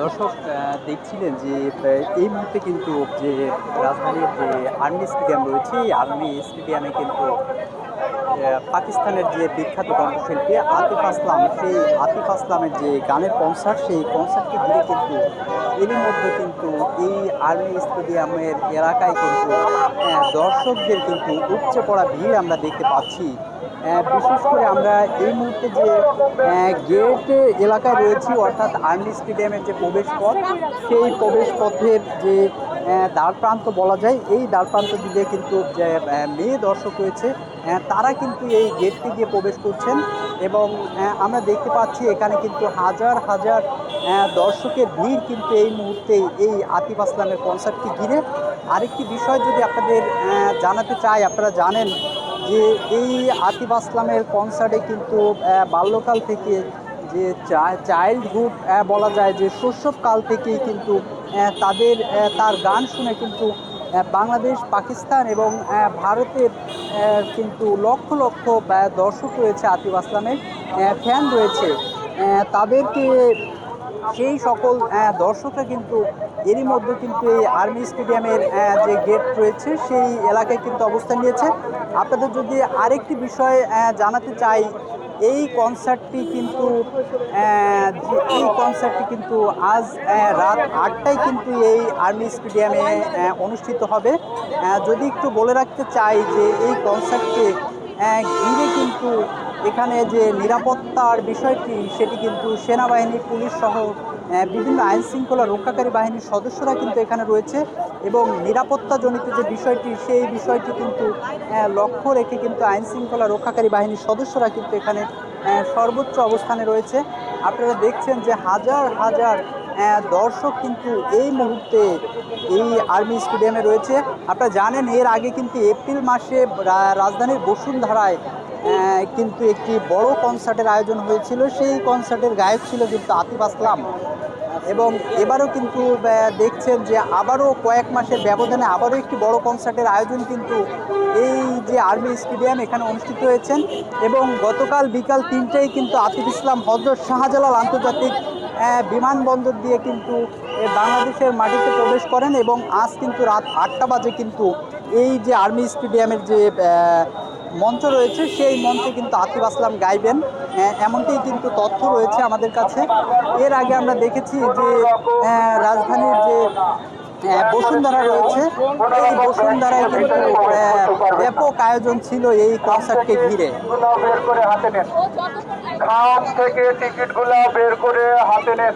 দর্শক দেখছিলেন যে এই মুহূর্তে কিন্তু যে রাজধানীর যে আর্মি স্টেডিয়াম রয়েছে, এই আর্মি স্টেডিয়ামে কিন্তু পাকিস্তানের যে বিখ্যাত কণ্ঠশিল্পী আতিফ আসলাম, সেই আতিফ আসলামের যে গানের কনসার্ট সেই কনসার্টকে ঘিরে কিন্তু এরই মধ্যে কিন্তু এই আর্মি স্টেডিয়ামের এলাকায় কিন্তু দর্শকদের কিন্তু উপচে পড়া ভিড় আমরা দেখতে পাচ্ছি। বিশেষ করে আমরা এই মুহূর্তে যে গেট এলাকায় রয়েছি, অর্থাৎ আর্মি স্টেডিয়ামের যে প্রবেশ পথ সেই প্রবেশ পথের যে দ্বার প্রান্ত বলা যায়, এই দ্বার প্রান্ত দিয়ে কিন্তু যে মেয়ে দর্শক রয়েছে তারা কিন্তু এই গেটটি দিয়ে প্রবেশ করছেন এবং আমরা দেখতে পাচ্ছি এখানে কিন্তু হাজার হাজার দর্শকের ভিড় কিন্তু এই মুহূর্তে এই আতিফ আসলামের কনসার্টকে ঘিরে। আরেকটি বিষয় যদি আপনাদের জানাতে চাই, আপনারা জানেন যে এই আতিফ আসলামের কনসার্টে কিন্তু বাল্যকাল থেকে যে চাইল্ডহুড বলা যায় যে শৈশবকাল থেকেই কিন্তু তাদের তার গান শুনে কিন্তু বাংলাদেশ, পাকিস্তান এবং ভারতের কিন্তু লক্ষ লক্ষ দর্শক রয়েছে আতিফ আসলামের ফ্যান রয়েছে। তাদেরকে সেই সকল দর্শকরা কিন্তু এরই মধ্যে কিন্তু এই আর্মি স্টেডিয়ামের যে গেট রয়েছে, সেই এলাকায় কিন্তু অবস্থান নিয়েছে। আপনাদের যদি আরেকটি বিষয় জানাতে চাই, এই কনসার্টটি কিন্তু এই কনসার্টটি কিন্তু আজ রাত আটটায় কিন্তু এই আর্মি স্টেডিয়ামে অনুষ্ঠিত হবে। যদি একটু বলে রাখতে চাই যে এই কনসার্টকে ঘিরে কিন্তু এখানে যে নিরাপত্তার বিষয়টি, সেটি কিন্তু সেনাবাহিনী, পুলিশ সহ বিভিন্ন আইন শৃঙ্খলা রক্ষাকারী বাহিনীর সদস্যরা কিন্তু এখানে রয়েছে এবং নিরাপত্তাজনিত যে বিষয়টি, সেই বিষয়টি কিন্তু লক্ষ্য রেখে কিন্তু আইন শৃঙ্খলা রক্ষাকারী বাহিনীর সদস্যরা কিন্তু এখানে সর্বোচ্চ অবস্থানে রয়েছে। আপনারা দেখছেন যে হাজার হাজার দর্শক কিন্তু এই মুহূর্তে এই আর্মি স্টেডিয়ামে রয়েছে। আপনারা জানেন, এর আগে কিন্তু এপ্রিল মাসে রাজধানীর বসুন্ধরায় কিন্তু একটি বড় কনসার্টের আয়োজন হয়েছিল। সেই কনসার্টের গায়ক ছিল কিন্তু আতিফ আসলাম। এবং এবারও কিন্তু দেখছেন যে আবারও কয়েক মাসের ব্যবধানে আবারও একটি বড় কনসার্টের আয়োজন কিন্তু এই যে আর্মি স্টেডিয়াম এখানে অনুষ্ঠিত হয়েছেন। এবং গতকাল বিকাল তিনটেই কিন্তু আতিফ ইসলাম, হজরত শাহজালাল আন্তর্জাতিক বিমানবন্দর দিয়ে কিন্তু বাংলাদেশের মাটিতে প্রবেশ করেন। এবং আজ কিন্তু রাত আটটা বাজে কিন্তু এই যে আর্মি স্টেডিয়ামের যে মঞ্চ রয়েছে সেই মঞ্চে কিন্তু আতিফ আসলাম গাইবেন। আহ, এমনটাই কিন্তু তথ্য রয়েছে আমাদের কাছে। এর আগে আমরা দেখেছি যে রাজধানীর যে বসুন্ধরা রয়েছে এই বসুন্ধরায় কিন্তু ব্যাপক আয়োজন ছিল এই কনসার্টকে ঘিরে। থেকে টিকিটগুলো বের করে হাতে নেন।